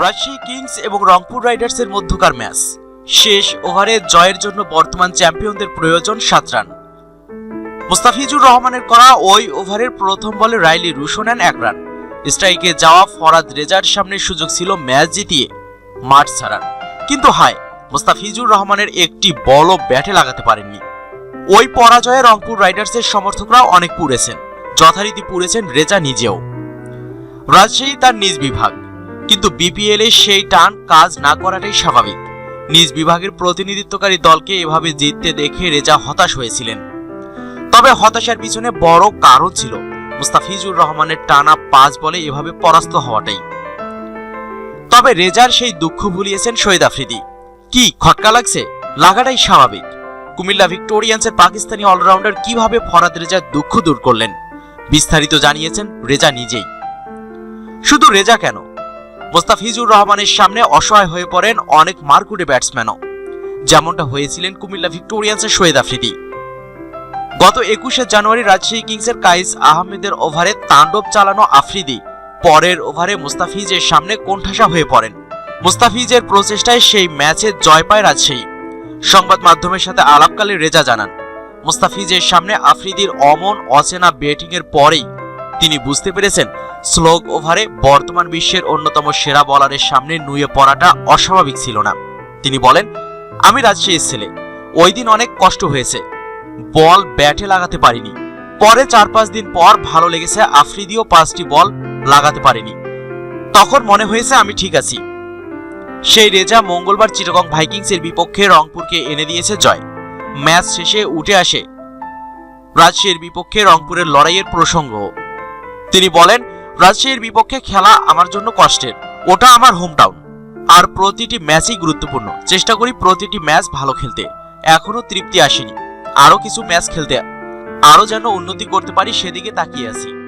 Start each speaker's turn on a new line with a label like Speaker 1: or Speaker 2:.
Speaker 1: Rajshahi Kings এবং রংপুর রাইডার্সের মধ্যকার ম্যাচ। শেষ ওভারে জয়ের জন্য বর্তমান চ্যাম্পিয়নদের প্রয়োজন সাত রান। মুস্তাফিজুর রহমানের করা ওই ওভারের প্রথম বলে রাইলি রুশো নেন এক রান। স্ট্রাইকে যাওয়া ফরাদ রেজার সামনে সুযোগ ছিল ম্যাচ জিতিয়ে মাঠ ছাড়ার। কিন্তু হায়, মুস্তাফিজুর রহমানের একটি বলও ব্যাটে লাগাতে পারেননি। ওই পরাজয়ে রংপুর রাইডার্সের সমর্থকরাও অনেক পুড়েছেন। যথারীতি পুড়েছেন রেজা নিজেও। রাজশাহী তার নিজ বিভাগ। কিন্তু বিপিএল সেই টান কাজ না করাটাই স্বাভাবিক। নিজ বিভাগের প্রতিনিধিত্বকারী দলকে এভাবে জিততে দেখে রেজা হতাশ হয়েছিলেন। তবে হতাশার পিছনে বড় কারণ ছিল মুস্তাফিজুর রহমানের টানা পাঁচ বলে এভাবে পরাস্ত হওয়াটাই। তবে রেজার সেই দুঃখ ভুলিয়েছেন শহীদ আফ্রিদি। কি খটকা লাগছে? লাগাটাই স্বাভাবিক। কুমিল্লা ভিক্টোরিয়ান্সের পাকিস্তানি অলরাউন্ডার কীভাবে ফরাদ রেজার দুঃখ দূর করলেন, বিস্তারিত জানিয়েছেন রেজা নিজেই। শুধু রেজা কেন? মোস্তাফিজুর রহমানের সামনে অসহায় হয়ে পড়েন অনেক মারকুটে ব্যাটসম্যানও। যেমনটা হয়েছিলেন কুমিল্লা ভিক্টোরিয়ান্সের শহীদ আফ্রিদি। গত একুশে জানুয়ারি রাজশাহী কিংসের কাইস আহমেদের ওভারে তাণ্ডব চালানো আফ্রিদি। পরের ওভারে মুস্তাফিজের সামনে কোণঠাসা হয়ে পড়েন। মুস্তাফিজের প্রচেষ্টায় সেই ম্যাচে জয় পায় রাজশাহী। সংবাদ মাধ্যমের সাথে আলাপকালে রেজা জানান, মুস্তাফিজের সামনে আফ্রিদির অমন অচেনা ব্যাটিংয়ের পরেই তিনি বুঝতে পেরেছেন, স্লোগ ওভারে বর্তমান বিশ্বের অন্যতম সেরা বলারের সামনে নুয়ে পড়াটা অস্বাভাবিক ছিল না। তিনি বলেন, আমি রাজশাহীর ছেলে। ওই দিন অনেক কষ্ট হয়েছে। বল ব্যাটে লাগাতে পারিনি। পরে চার পাঁচ দিন পর ভালো লেগেছে, আফ্রিদিও পাঁচটি বল লাগাতে পারেনি। তখন মনে হয়েছে আমি ঠিক আছি। সেই রেজা মঙ্গলবার চিটাগং ভাইকিংসের বিপক্ষে রংপুরকে এনে দিয়েছে জয়। ম্যাচ শেষে উঠে আসে রাজশাহীর বিপক্ষে রংপুরের লড়াইয়ের প্রসঙ্গ। তিনি বলেন, রাজশাহীর বিপক্ষে খেলা আমার জন্য কষ্টের। ওটা আমার হোম টাউন আর প্রতিটি ম্যাচই গুরুত্বপূর্ণ। চেষ্টা করি প্রতিটি ম্যাচ ভালো খেলতে। এখনও তৃপ্তি আসেনি। আরও কিছু ম্যাচ খেলতে আরও যেন উন্নতি করতে পারি সেদিকে তাকিয়ে আছি।